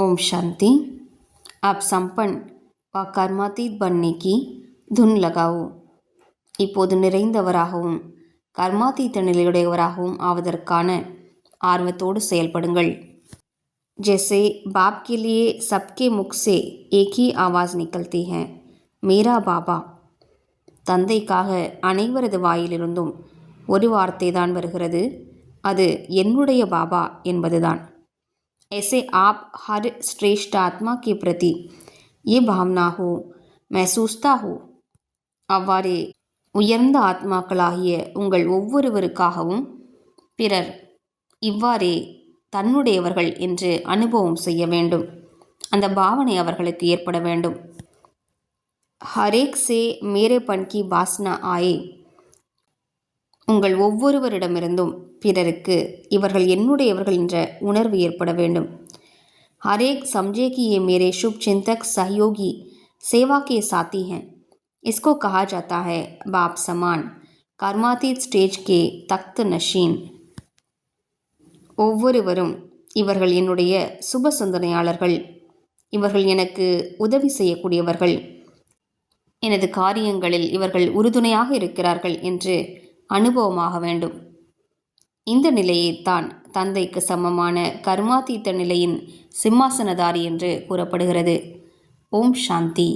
ओम शांति आप संपन्न व कर्मातीत बनने की धुन लगाओ இப்போது நிறைந்தவராகவும் கர்மாதீத்த நிலையுடையவராகவும் ஆவதற்கான ஆர்வத்தோடு செயல்படுங்கள் जैसे बाप के लिए सबके मुख से एक ही आवाज़ निकलती है मेरा बाबा தந்தைக்காக அனைவரது வாயிலிருந்தும் ஒரு வார்த்தை தான் வருகிறது அது என்னுடைய பாபா என்பதுதான் ऐसे आप हर श्रेष्ठ आत्मा के प्रति ये भावना हो महसूसता हो அவ்வாறே உயர்ந்த ஆத்மாக்களாகிய உங்கள் ஒவ்வொருவருக்காகவும் பிறர் இவ்வாறே தன்னுடையவர்கள் என்று அனுபவம் செய்ய வேண்டும் அந்த பாவனை அவர்களுக்கு ஏற்பட வேண்டும் ஹரேக் சே மேரே பன்கி வாஸ்னா ஆயே உங்கள் ஒவ்வொருவரிடமிருந்தும் பிறருக்கு இவர்கள் என்னுடையவர்கள் என்ற உணர்வு ஏற்பட வேண்டும் हरेक समझे कि ये मेरे शुभ चिंतक सहयोगी सेवा के साथी हैं इसको कहा जाता है बाप समान कर्मातीत स्टेज के तख्त नशीन ஒவ்வொருவரும் இவர்கள் என்னுடைய சுப சிந்தனையாளர்கள் இவர்கள் எனக்கு உதவி செய்யக்கூடியவர்கள் எனது காரியங்களில் இவர்கள் உறுதுணையாக இருக்கிறார்கள் என்று அனுபவமாக வேண்டும். இந்த நிலையை தான் தந்தைக்கு சமமான கர்மாதீத்த நிலையின் சிம்மாசனதாரி என்று கூறப்படுகிறது. ஓம் சாந்தி.